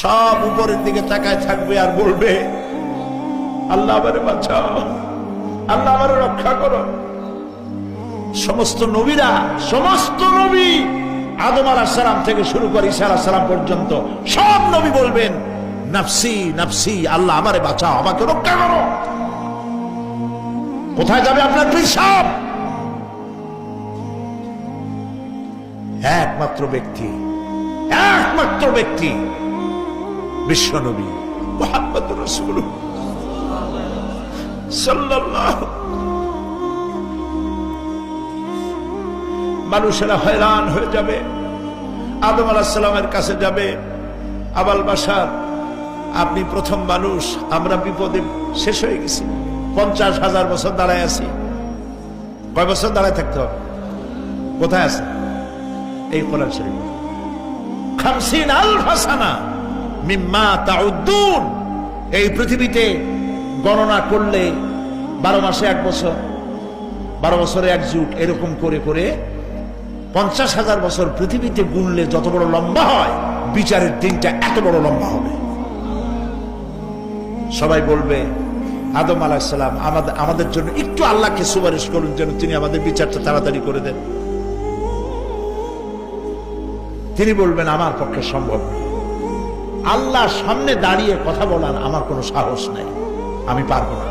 সব উপরের দিকে তাকায় থাকবে আর বলবে, আল্লাহ আমারে বাঁচাও। আল্লাহ আমারে রক্ষা করো। সমস্ত নবীরা, সমস্ত নবী, আদম আলাহাম থেকে শুরু করে ঈসা আলাহাম পর্যন্ত সব নবী বলবেন, নাফসি নাফসি, আল্লাহ আমারে বাঁচাও, আমাকে রক্ষা করো। কোথায় যাবে আপনার পিসাব একমাত্র ব্যক্তি একমাত্র ব্যক্তি বিশ্বনবী মোহাম্মদ মানুষেরা হয়রান হয়ে যাবে, আদম আলাহিসাল্লামের কাছে যাবে, আবাল বাসার আপনি প্রথম মানুষ, আমরা বিপদে শেষ হয়ে গেছি, পঞ্চাশ হাজার বছর দাঁড়ায় আছি। কয় বছর দাঁড়ায় থাকতে হবে? কোথায় আছে? এই কোরআন শরীফ। খামসিন আল ফাসানা মিম্মা তাউদ্দুন। এই পৃথিবীতে গণনা করলে বারো মাসে এক বছর, বারো বছরে এক যুগ এরকম করে করে পঞ্চাশ হাজার বছর পৃথিবীতে গুনলে যত বড় লম্বা হয়, বিচারের দিনটা এত বড় লম্বা হবে। সবাই বলবে, আদম আলাহিসাল্লাম আমাদের আমাদের জন্য একটু আল্লাহকে সুপারিশ করুন যেন তিনি আমাদের বিচারটা তাড়াতাড়ি করে দেন। তিনি বলবেন, আমার পক্ষে সম্ভব নয়। আল্লাহ সামনে দাঁড়িয়ে কথা বলার আমার কোনো সাহস নাই। আমি পারব না।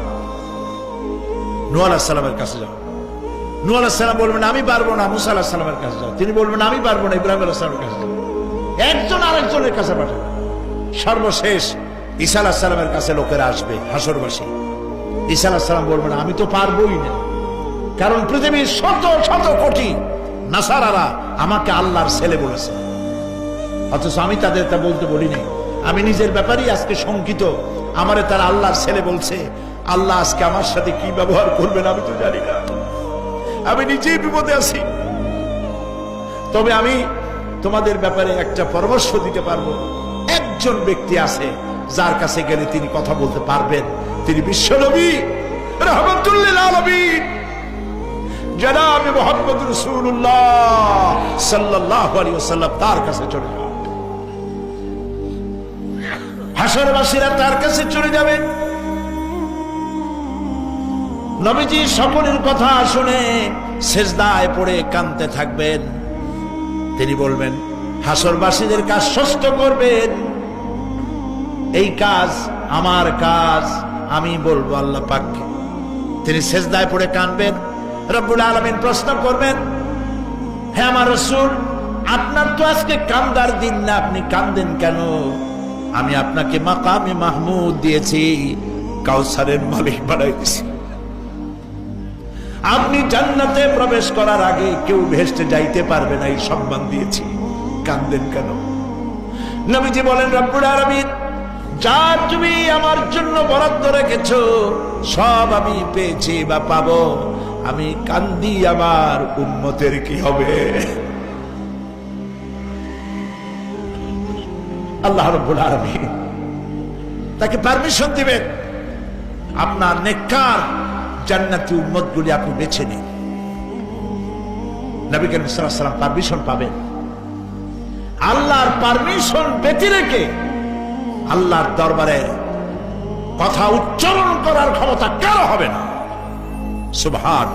নু আলাহিসাল্লামের কাছে যাও। নু আলাহিসাল্লাম বলবেন, আমি পারব না। মুসা আলাহিসাল্লামের কাছে যাও। তিনি বলবেন, আমি পারব না। ইব্রাহিম আলাহিসাল্লামের কাছে যাও। একজন আরেকজনের কাছে পাঠাবে সর্বশেষ ঈসা আলাহিসাল্লামের কাছে লোকেরা আসবে, হাসরবাসী। ঈসা আলাহিসাল্লাম বলবেন, আমি তো পারবোই না। কারণ পৃথিবীর শত শত কোটি নাসারারা আমাকে আল্লাহর ছেলে বলেছে। অথচ আমি তাদের তা বলতে বলি নাই আমি নিজের ব্যাপারেই আজকে শঙ্কিত। আমারে তারা আল্লাহর ছেলে বলছে, আল্লাহ আজকে আমার সাথে কি ব্যবহার করবেন আমি তো জানি না। আমি নিজেই বিপদে আছি। তবে আমি তোমাদের ব্যাপারে একটা পরামর্শ দিতে পারব। একজন ব্যক্তি আছে, যার কাছে গেলে তিনি কথা বলতে পারবেন। তিনি বিশ্বনবী রহমতুল্লিল আলমিন। মোহাম্মদ রসুল্লাহ সাল্লাহ আলী ওসাল্লাম তার কাছে চলে যাও হাসরবাসীরা তার কাছে চলে যাবে। নবীজি সকলের কথা শুনে শেষদায় পড়ে কানতে থাকবেন। তিনি বলবেন, হাসরবাসীদের কাজ ষষ্ঠ করবেন। এই কাজ আমার কাজ, আমি বলব আল্লাহ পাককে তিনি শেষদায় পড়ে কানবেন রব্বুল আলমিন প্রশ্ন করবেন হ্যাঁ আমার রসুল, আপনার তো আজকে কান্দার দিন না, আপনি কান্দেন কেন? আমি আপনাকে মাকামে মাহমুদ দিয়েছি, কাউসারের মালিক বানাই দিয়েছি। আপনি জান্নাতে প্রবেশ করার আগে কেউ ভেস্টে যাইতে পারবে না, এই সম্মান দিয়েছি। কান্দেন কেন? নবীজি বলেন, রব্বুল আলমিন যা তুমি আমার জন্য বরাদ্দ রেখেছ, সব আমি পেয়েছি বা পাবো। আমি কান্দি আমার উন্মতের কি হবে? আল্লাহ রব্বুল আলমিন। তাকে পারমিশন দিবেন, আপনার নেককার জান্নাতি উম্মত গুলি আপনি বেছে নিন। নবী করিম সাল্লাম পারমিশন পাবেন। আল্লাহর পারমিশন ব্যতি রেখে আল্লাহর দরবারে কথা উচ্চারণ করার ক্ষমতা কারও হবে না। সুবহান